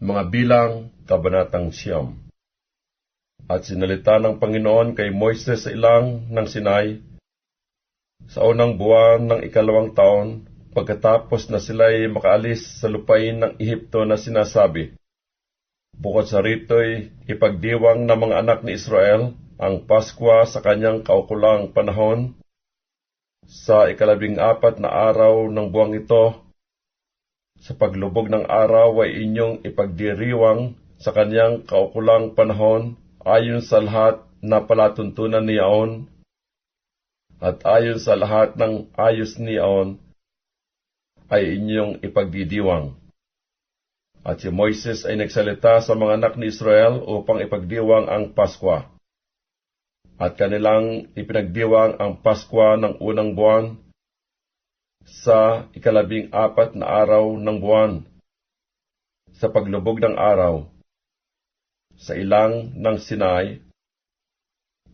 Mga bilang, Kabanatang Siyam. At sinalita ng Panginoon kay Moises sa ilang ng Sinai, sa unang buwan ng ikalawang taon, pagkatapos na sila'y makaalis sa lupain ng Ehipto na sinasabi, Bukod sa rito'y ipagdiwang ng mga anak ni Israel ang Paskwa sa kanyang kaukulang panahon, sa ikalabing apat na araw ng buwang ito, sa paglubog ng araw ay inyong ipagdiriwang sa kanyang kaukulang panahon ayon sa lahat na palatuntunan niyaon at ayon sa lahat ng ayos niyaon ay inyong ipagdidiwang. At si Moises ay nagsalita sa mga anak ni Israel upang ipagdiwang ang Paskwa. At kanilang ipinagdiwang ang Paskwa ng unang buwan sa ikalabing apat na araw ng buwan sa paglubog ng araw sa ilang ng Sinai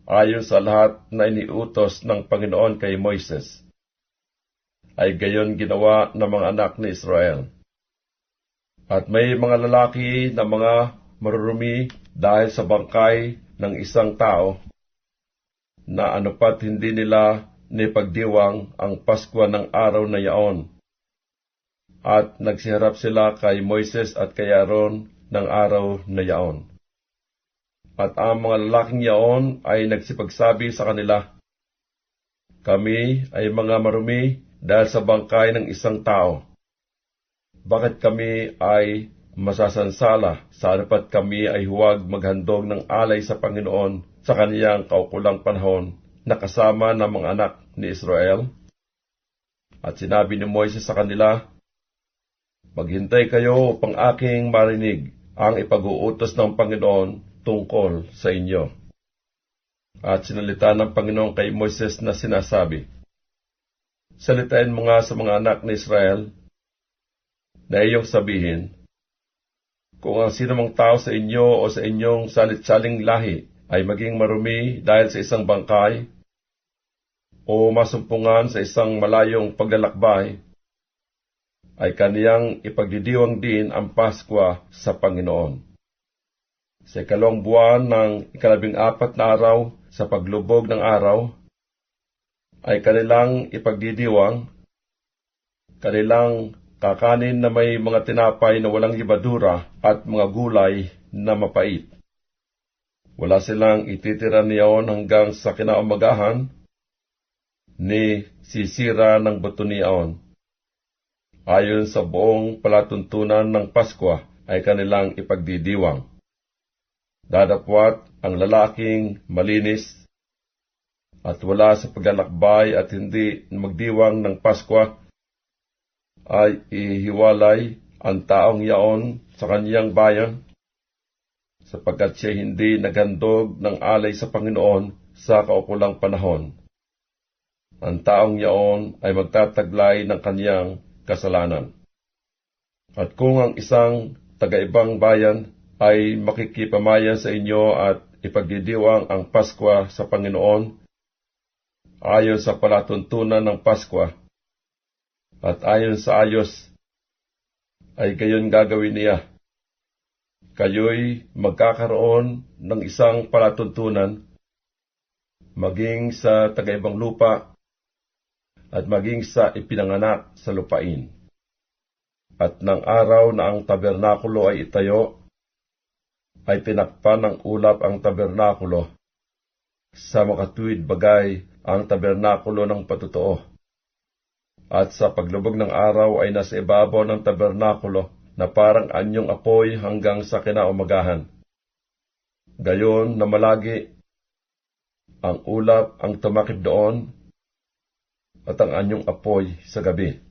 ayon sa lahat na iniutos ng Panginoon kay Moises ay gayon ginawa ng mga anak ni Israel. At may mga lalaki na mga marurumi dahil sa bangkay ng isang tao na anupat hindi nila nipagdiwang ang Paskwa ng araw na yaon. At nagsiharap sila kay Moises at kay Aaron ng araw na yaon. At ang mga lalaking yaon ay nagsipagsabi sa kanila, Kami ay mga marumi dahil sa bangkay ng isang tao. Bakit kami ay masasansala sa anupat kami ay huwag maghandog ng alay sa Panginoon sa kaniyang kaukulang panahon na kasama ng mga anak ni Israel? At sinabi ni Moises sa kanila, Maghintay kayo upang aking marinig ang ipag-uutos ng Panginoon tungkol sa inyo. At sinalita ng Panginoon kay Moises na sinasabi, Salitain mo nga sa mga anak ni Israel na iyong sabihin, kung ang sinumang tao sa inyo o sa inyong salit-saling lahi ay maging marumi dahil sa isang bangkay, o masumpungan sa isang malayong paglalakbay, ay kaniyang ipagdidiwang din ang Paskwa sa Panginoon. Sa ikalawang buwan ng ikalabing apat na araw sa paglubog ng araw, ay kanilang ipagdidiwang, kanilang kakanin na may mga tinapay na walang libadura at mga gulay na mapait. Wala silang ititira niyaon hanggang sa kinaumagahan, ni sisira ng buto niyaon. Ayon sa buong palatuntunan ng Paskwa ay kanilang ipagdidiwang. Dadapwat ang lalaking malinis at wala sa paglalakbay at hindi magdiwang ng Paskwa ay ihiwalay ang taong yaon sa kaniyang bayan, sapagkat siya hindi naghandog ng alay sa Panginoon sa kaukulang panahon. Ang taong yaon ay magtataglay ng kaniyang kasalanan. At kung ang isang tagaibang bayan ay makikipamayan sa inyo at ipagdidiwang ang Paskwa sa Panginoon, ayon sa palatuntunan ng Paskwa, at ayon sa ayos, ay gayon gagawin niya. Kayo'y magkakaroon ng isang palatuntunan, maging sa tagaibang lupa, at maging sa ipinanganak sa lupain. At ng araw na ang tabernakulo ay itayo, ay tinakpan ng ulap ang tabernakulo. Sa makatuwid bagay ang tabernakulo ng patutuo at sa paglubog ng araw ay nasa ibabaw ng tabernakulo na parang anyong apoy hanggang sa kinaumagahan. Gayon na malagi ang ulap ang tumakip doon at ang anyong apoy sa gabi.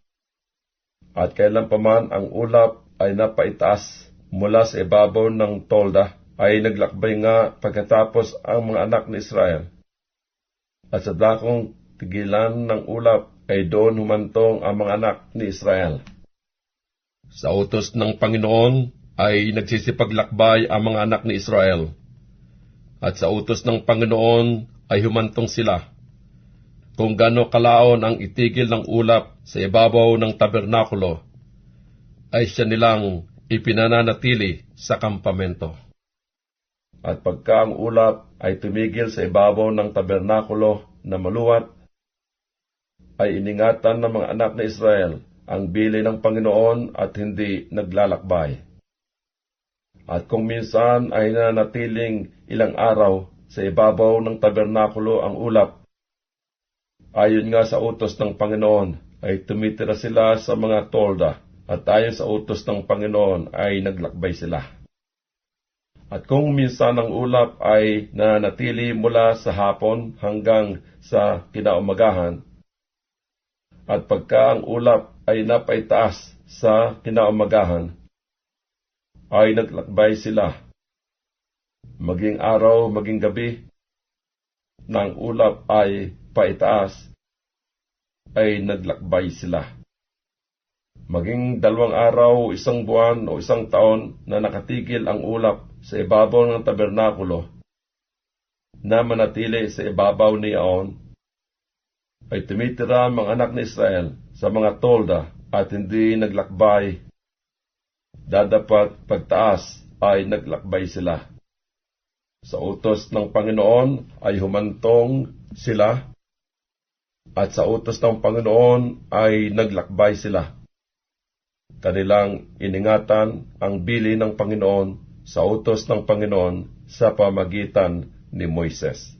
At kailan paman ang ulap ay napaitaas mula sa ibabaw ng tolda, ay naglakbay nga pagkatapos ang mga anak ni Israel. At sa dakong tigilan ng ulap ay doon humantong ang mga anak ni Israel. Sa utos ng Panginoon ay nagsisipaglakbay ang mga anak ni Israel. At sa utos ng Panginoon ay humantong sila. Kung gano kalaon ang itigil ng ulap sa ibabaw ng tabernakulo, ay siya nilang ipinananatili sa kampamento. At pagka ang ulap ay tumigil sa ibabaw ng tabernakulo na maluwat, ay iningatan ng mga anak na Israel ang bili ng Panginoon at hindi naglalakbay. At kung minsan ay nanatiling ilang araw sa ibabaw ng tabernakulo ang ulap, ayon nga sa utos ng Panginoon ay tumitira sila sa mga tolda at ayon sa utos ng Panginoon ay naglakbay sila. At kung minsan ang ulap ay nanatili mula sa hapon hanggang sa kinaumagahan, at pagka ang ulap ay napaitaas sa kinaumagahan, ay naglakbay sila. Maging araw, maging gabi, nang ulap ay paitaas, ay naglakbay sila. Maging dalawang araw, isang buwan o isang taon na nakatigil ang ulap sa ibabaw ng tabernakulo, na manatili sa ibabaw ni Aon, ay tumitira ang mga anak ni Israel sa mga tolda at hindi naglakbay. Dadapat pagtaas ay naglakbay sila. Sa utos ng Panginoon ay humantong sila at sa utos ng Panginoon ay naglakbay sila. Kanilang iningatan ang bili ng Panginoon sa utos ng Panginoon sa pamagitan ni Moises.